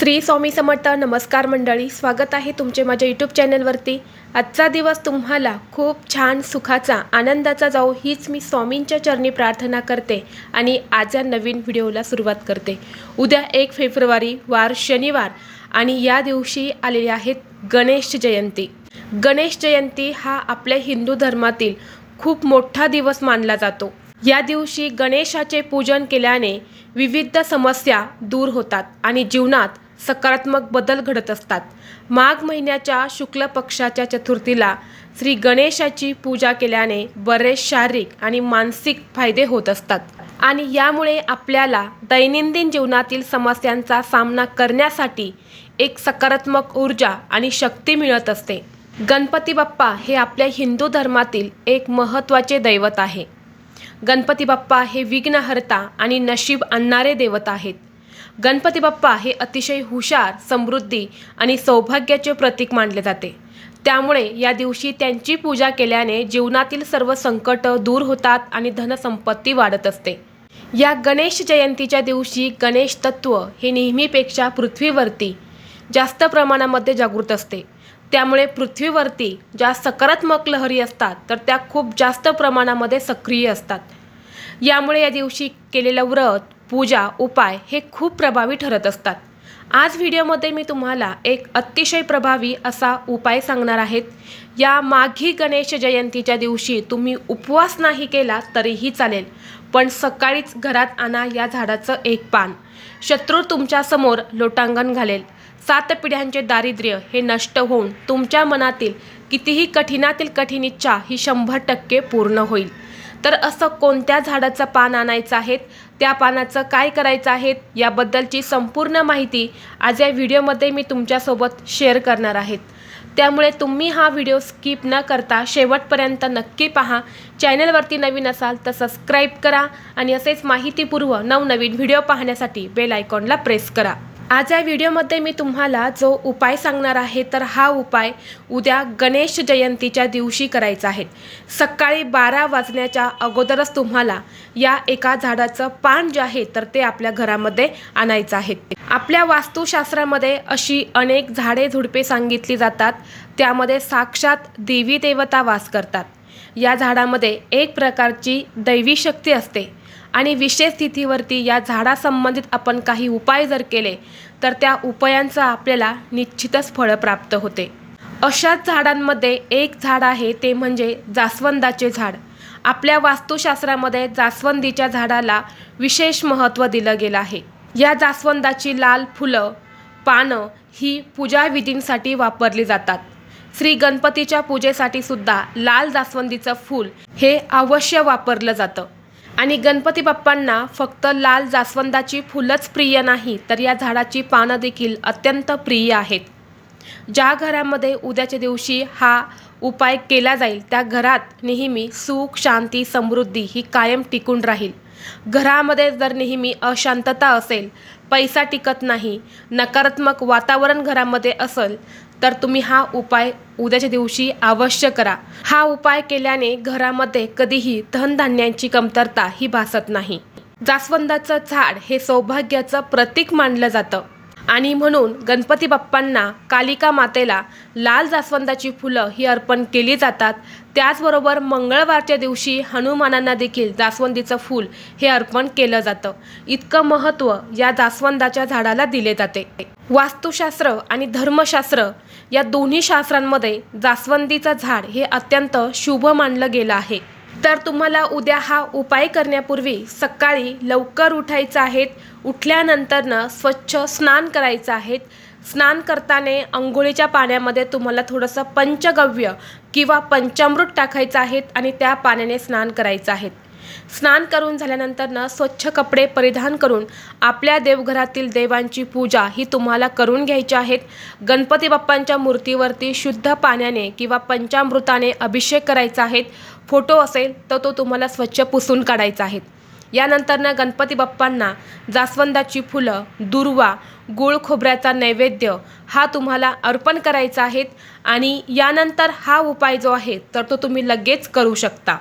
श्री स्वामी समर्थ नमस्कार मंडळी स्वागत आहे तुमचे माझ्या यूट्यूब चॅनलवरती आजचा दिवस तुम्हाला खूप छान सुखाचा आनंदाचा जाऊ हीच मी स्वामींच्या चरणी प्रार्थना करते आणि आज या नवीन व्हिडिओला सुरुवात करते. उद्या एक फेब्रुवारी वार शनिवार आणि या दिवशी आलेली आहेत गणेश जयंती. गणेश जयंती हा आपल्या हिंदू धर्मातील खूप मोठा दिवस मानला जातो. या दिवशी गणेशाचे पूजन केल्याने विविध समस्या दूर होतात आणि जीवनात सकारात्मक बदल घडत असतात. माघ महिन्याच्या शुक्ल पक्षाच्या चतुर्थीला श्री गणेशाची पूजा केल्याने बरेच शारीरिक आणि मानसिक फायदे होत असतात. आणि यामुळे आपल्याला दैनंदिन जीवनातील समस्यांचा सामना करण्यासाठी एक सकारात्मक ऊर्जा आणि शक्ती मिळत असते. गणपती बाप्पा हे आपल्या हिंदू धर्मातील एक महत्त्वाचे दैवत आहे. गणपती बाप्पा हे विघ्नहर्ता आणि नशीब आणणारे दैवत आहेत. गणपती बाप्पा हे अतिशय हुशार समृद्धी आणि सौभाग्याचे प्रतीक मानले जाते. त्यामुळे या दिवशी त्यांची पूजा केल्याने जीवनातील सर्व संकट दूर होतात आणि धनसंपत्ती वाढत असते. या गणेश जयंतीच्या दिवशी गणेश तत्व हे नेहमीपेक्षा पृथ्वीवरती जास्त प्रमाणामध्ये जागृत असते. त्यामुळे पृथ्वीवरती ज्या सकारात्मक लहरी असतात तर त्या खूप जास्त प्रमाणामध्ये सक्रिय असतात. यामुळे या दिवशी केलेलं व्रत पूजा उपाय हे खूप प्रभावी ठरत असतात. आज व्हिडिओमध्ये मी तुम्हाला एक अतिशय प्रभावी असा उपाय सांगणार आहेत. या माघी गणेश जयंतीच्या दिवशी तुम्ही उपवास नाही केला तरीही चालेल पण सकाळीच घरात आणा या झाडाचं एक पान. शत्रू तुमच्यासमोर लोटांगण घालेल. सात पिढ्यांचे दारिद्र्य हे नष्ट होऊन तुमच्या मनातील कितीही कठीणातील कठीण इच्छा ही शंभर टक्के पूर्ण होईल. तर असं कोणत्या झाडाचं पान आणायचं आहेत? त्या पानाचं काय करायचं आहे याबद्दलची संपूर्ण माहिती आज या व्हिडिओमध्ये मी तुमच्यासोबत शेअर करणार आहेत. त्यामुळे तुम्ही हा व्हिडिओ स्किप न करता शेवटपर्यंत नक्की पहा. चॅनलवरती नवीन असाल तर सबस्क्राईब करा आणि असेच माहितीपूर्व नवनवीन व्हिडिओ पाहण्यासाठी बेल आयकॉनला प्रेस करा. आज या व्हिडिओमध्ये मी तुम्हाला जो उपाय सांगणार आहे तर हा उपाय उद्या गणेश जयंतीच्या दिवशी करायचा आहे. सकाळी बारा वाजण्याच्या अगोदरच तुम्हाला या एका झाडाचं पान जे आहे तर ते आपल्या घरामध्ये आणायचं आहे. आपल्या वास्तुशास्त्रामध्ये अशी अनेक झाडे झुडपे सांगितली जातात त्यामध्ये साक्षात देवी देवता वास करतात. या झाडामध्ये एक प्रकारची दैवी शक्ती असते. आणि विशेष स्थितीवरती या झाडासंबंधित आपण काही उपाय जर केले तर त्या उपायांचा आपल्याला निश्चितच फळ प्राप्त होते. अशाच झाडांमध्ये एक झाड आहे ते म्हणजे जास्वंदाचे झाड. आपल्या वास्तुशास्त्रामध्ये जास्वंदीच्या झाडाला विशेष महत्त्व दिलं गेलं आहे. या जास्वंदाची लाल फुलं पानं ही पूजाविधींसाठी वापरली जातात. श्री गणपतीच्या पूजेसाठी सुद्धा लाल जास्वंदीचं फूल हे अवश्य वापरलं जातं. आणि गणपती बाप्पांना फक्त लाल जास्वंदाची फुलंच प्रिय नाही तर या झाडाची पानं देखील अत्यंत प्रिय आहेत. ज्या घरामध्ये उद्याच्या दिवशी हा उपाय केला जाईल त्या घरात नेहमी सुख शांती समृद्धी ही कायम टिकून राहील. घरामध्ये जर नेहमी अशांतता असेल पैसा टिकत नाही नकारात्मक वातावरण घरामध्ये असेल तर तुम्ही हा उपाय उद्याच्या दिवशी अवश्य करा. हा उपाय केल्याने घरामध्ये कधीही धनधान्यांची कमतरता ही भासत नाही. जास्वंदाचं झाड हे सौभाग्याचं प्रतीक मानलं जातं. आणि म्हणून गणपती बाप्पांना कालिका मातेला लाल जास्वंदाची फुलं ही अर्पण केली जातात. त्याचबरोबर मंगळवारच्या दिवशी हनुमानांना देखील जास्वंदीचं फूल हे अर्पण केलं जातं. इतकं महत्त्व या जास्वंदाच्या झाडाला दिले जाते. वास्तुशास्त्र आणि धर्मशास्त्र या दोन्ही शास्त्रांमध्ये जास्वंदीचं झाड हे अत्यंत शुभ मानलं गेलं आहे. तर तुम्हाला उद्या हा उपाय करण्यापूर्वी सकाळी लवकर उठायचं आहेत उठल्यानंतरनं स्वच्छ स्नान करायचं आहे. स्नान करताने अंघोळीच्या पाण्यामध्ये तुम्हाला थोडंसं पंचगव्य किंवा पंचामृत टाकायचं आहेत आणि त्या पाण्याने स्नान करायचं आहे. स्नान करून झाल्यानंतरनं स्वच्छ कपडे परिधान करून आपल्या देवघरातील देवांची पूजा ही तुम्हाला करून घ्यायची आहेत. गणपती बाप्पांच्या मूर्तीवरती शुद्ध पाण्याने किंवा पंचामृताने अभिषेक करायचा आहे. फोटो असेल तर तो तुम्हाला स्वच्छ पुसून काढायचा आहे. यानंतरनं गणपती बाप्पांना जास्वंदाची फुलं दुर्वा गुळ खोबऱ्याचा नैवेद्य हा तुम्हाला अर्पण करायचा आहे आणि यानंतर हा उपाय जो आहे तर तो तुम्ही लगेच करू शकता.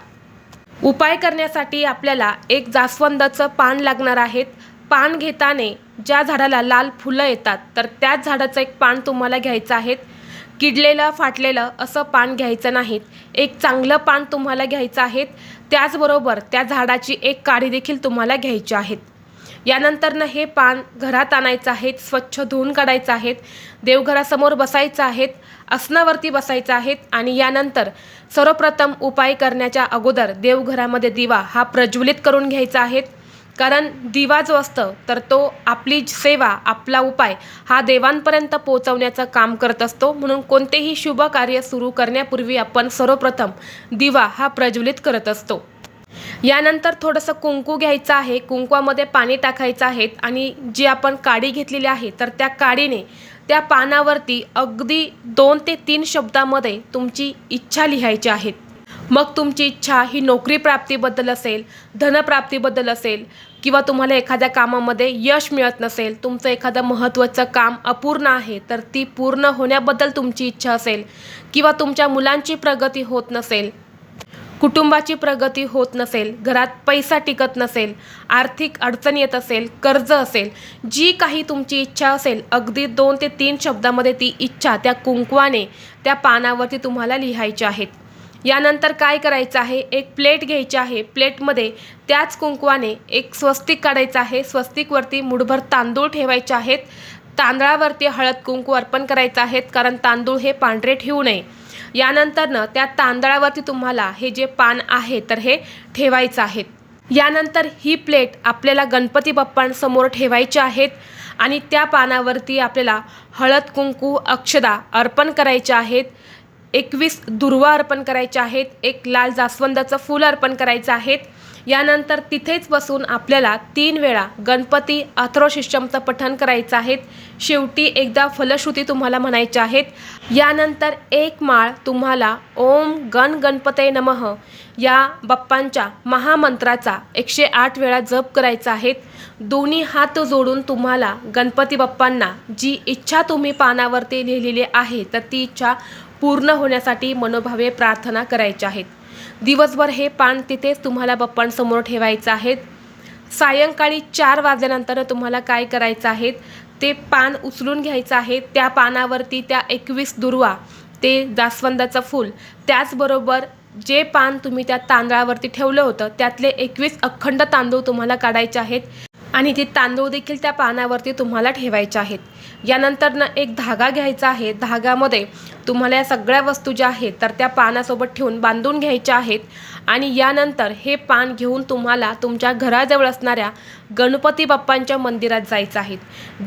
उपाय करण्यासाठी आपल्याला एक जास्वंदाचं पान लागणार आहेत पान घेताने ज्या झाडाला लाल फुलं येतात तर त्याच झाडाचं एक पान तुम्हाला घ्यायचं आहे. किडलेलं फाटलेलं असं पान घ्यायचं नाहीत एक चांगलं पान तुम्हाला घ्यायचं आहे. त्याचबरोबर त्या झाडाची एक काडी देखील तुम्हाला घ्यायची आहेत यानंतरनं हे पान घरात आणायचं आहेत स्वच्छ धुवून काढायचं आहेत देवघरासमोर बसायचं आहेत आसनावरती बसायचं आहेत आणि यानंतर सर्वप्रथम उपाय करण्याच्या अगोदर देवघरामध्ये दिवा हा प्रज्वलित करून घ्यायचा आहेत कारण दिवा जो असतं तर तो आपली सेवा आपला उपाय हा देवांपर्यंत पोहोचवण्याचं काम करत असतो. म्हणून कोणतेही शुभ कार्य सुरू करण्यापूर्वी आपण सर्वप्रथम दिवा हा प्रज्वलित करत असतो. यानंतर थोडंसं कुंकू घ्यायचं आहे. कुंकवामध्ये पाणी टाकायचं आहे आणि जी आपण काडी घेतलेली आहे तर त्या काडीने त्या पानावरती अगदी दोन ते तीन शब्दामध्ये तुमची इच्छा लिहायची आहेत मग तुमची इच्छा ही नोकरी प्राप्तीबद्दल असेल धनप्राप्तीबद्दल असेल किंवा तुम्हाला एखाद्या कामामध्ये यश मिळत नसेल तुमचं एखादं महत्त्वाचं काम अपूर्ण आहे तर ती पूर्ण होण्याबद्दल तुमची इच्छा असेल किंवा तुमच्या मुलांची प्रगती होत नसेल कुटुंबाची प्रगती होत नसेल घरात पैसा टिकत नसेल आर्थिक अडचण येत असेल कर्ज असेल जी काही तुमची इच्छा असेल अगदी दोन ते तीन शब्दामध्ये ती इच्छा त्या कुंकवाने त्या पानावरती तुम्हाला लिहायची आहेत. यानंतर काय करायचं आहे? एक प्लेट घ्यायची आहे. प्लेटमध्ये त्याच कुंकवाने एक स्वस्तिक काढायचं आहे. स्वस्तिकवरती मुठभर तांदूळ ठेवायचे आहेत. तांदळावरती हळद कुंकू अर्पण करायचं आहेत कारण तांदूळ हे पांढरे ठेवू नये. यानंतरनं त्या तांदळावरती तुम्हाला हे जे पान आहे तर हे ठेवायचं आहे. यानंतर ही प्लेट आपल्याला गणपती बाप्पांसमोर ठेवायची आहेत आणि त्या पानावरती आपल्याला हळद कुंकू अक्षदा अर्पण करायच्या आहेत. एकवीस दुर्वा अर्पण करायच्या आहेत. एक लाल जास्वंदाचं फूल अर्पण करायचं आहेत यानंतर तिथेच बसून आपल्याला तीन वेळा गणपती अथ्रोशिष्यमचं पठण करायचं आहेत. शेवटी एकदा फलश्रुती तुम्हाला म्हणायच्या आहेत. यानंतर एक माळ तुम्हाला ओम गण गणपते नमः या बाप्पांच्या महामंत्राचा एकशे आठ वेळा जप करायचा आहेत. दोन्ही हात जोडून तुम्हाला गणपती बाप्पांना जी इच्छा तुम्ही पानावरती लिहिलेली आहे तर ती इच्छा पूर्ण होण्यासाठी मनोभावे प्रार्थना करायच्या आहेत. दिवसभर हे पान तिथेच तुम्हाला बप्पांसमोर ठेवायचं आहे. सायंकाळी चार वाजल्यानंतर तुम्हाला काय करायचं आहे? ते पान उचलून घ्यायचं आहे. त्या पानावरती त्या एकवीस दुर्वा ते जास्वंदाचं फूल त्याचबरोबर जे पान तुम्ही त्या तांदळावरती ठेवलं होतं त्यातले एकवीस अखंड तांदूळ तुम्हाला काढायचे आहेत. आणि ते तांदूळ देखील त्या पानावरती तुम्हाला ठेवायचे आहेत. यानंतरनं एक धागा घ्यायचा आहे. धागामध्ये तुम्हाला या सगळ्या वस्तू ज्या आहेत तर त्या पानासोबत ठेवून बांधून घ्यायच्या आहेत. आणि यानंतर हे पान घेऊन तुम्हाला तुमच्या घराजवळ असणाऱ्या गणपती बाप्पांच्या मंदिरात जायचं आहे.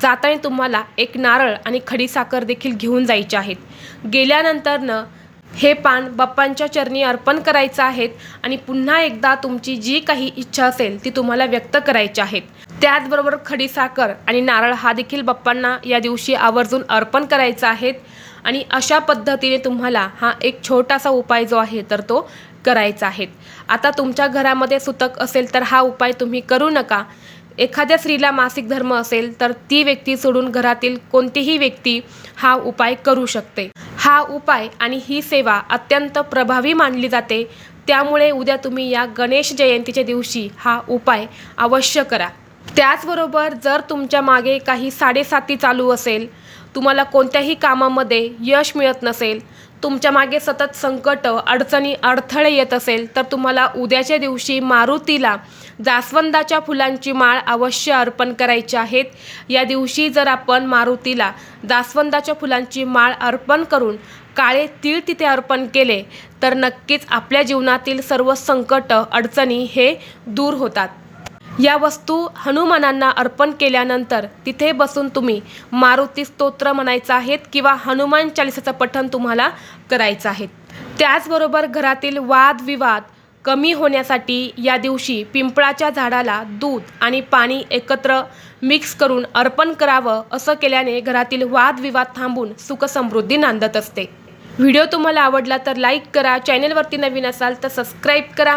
जाताना तुम्हाला एक नारळ आणि खडीसाखर देखील घेऊन जायचे आहेत. गेल्यानंतरनं हे पान बाप्पांच्या चरणी अर्पण करायचं आहेत आणि पुन्हा एकदा तुमची जी काही इच्छा असेल ती तुम्हाला व्यक्त करायची आहेत. त्याचबरोबर खडीसाखर आणि नारळ हा देखील बाप्पांना या दिवशी आवर्जून अर्पण करायचा आहेत आणि अशा पद्धतीने तुम्हाला हा एक छोटासा उपाय जो आहे तर तो करायचा आहे. आता तुमच्या घरामध्ये सुतक असेल तर हा उपाय तुम्ही करू नका. एखाद्या स्त्रीला मासिक धर्म असेल तर ती व्यक्ती सोडून घरातील कोणतीही व्यक्ती हा उपाय करू शकते. हा उपाय आणि ही सेवा अत्यंत प्रभावी मानली जाते. त्यामुळे उद्या तुम्ही या गणेश जयंतीच्या दिवशी हा उपाय अवश्य करा. त्याचबरोबर जर तुमच्या मागे काही साडेसाती चालू असेल तुम्हाला कोणत्याही कामामध्ये यश मिळत नसेल तुमच्या मागे सतत संकट अडचणी अडथळे येत असेल तर तुम्हाला उद्याच्या दिवशी मारुतीला जास्वंदाच्या फुलांची माळ अवश्य अर्पण करायची आहेत. या दिवशी जर आपण मारुतीला जास्वंदाच्या फुलांची माळ अर्पण करून काळे तीळ तिथे अर्पण केले तर नक्कीच आपल्या जीवनातील सर्व संकट अडचणी हे दूर होतात. या वस्तू हनुमानांना अर्पण केल्यानंतर तिथे बसून तुम्ही मारुती स्तोत्र म्हणायचं आहेत किंवा हनुमान चालिसाचं पठण तुम्हाला करायचं आहे त्याचबरोबर घरातील वादविवाद कमी होण्यासाठी या दिवशी पिंपळाच्या झाडाला दूध आणि पाणी एकत्र मिक्स करून अर्पण करावं असं केल्याने घरातील वादविवाद थांबून सुखसमृद्धी नांदत असते. व्हिडिओ तुम्हाला आवडला तर लाईक करा चॅनेलवरती नवीन असाल तर सबस्क्राईब करा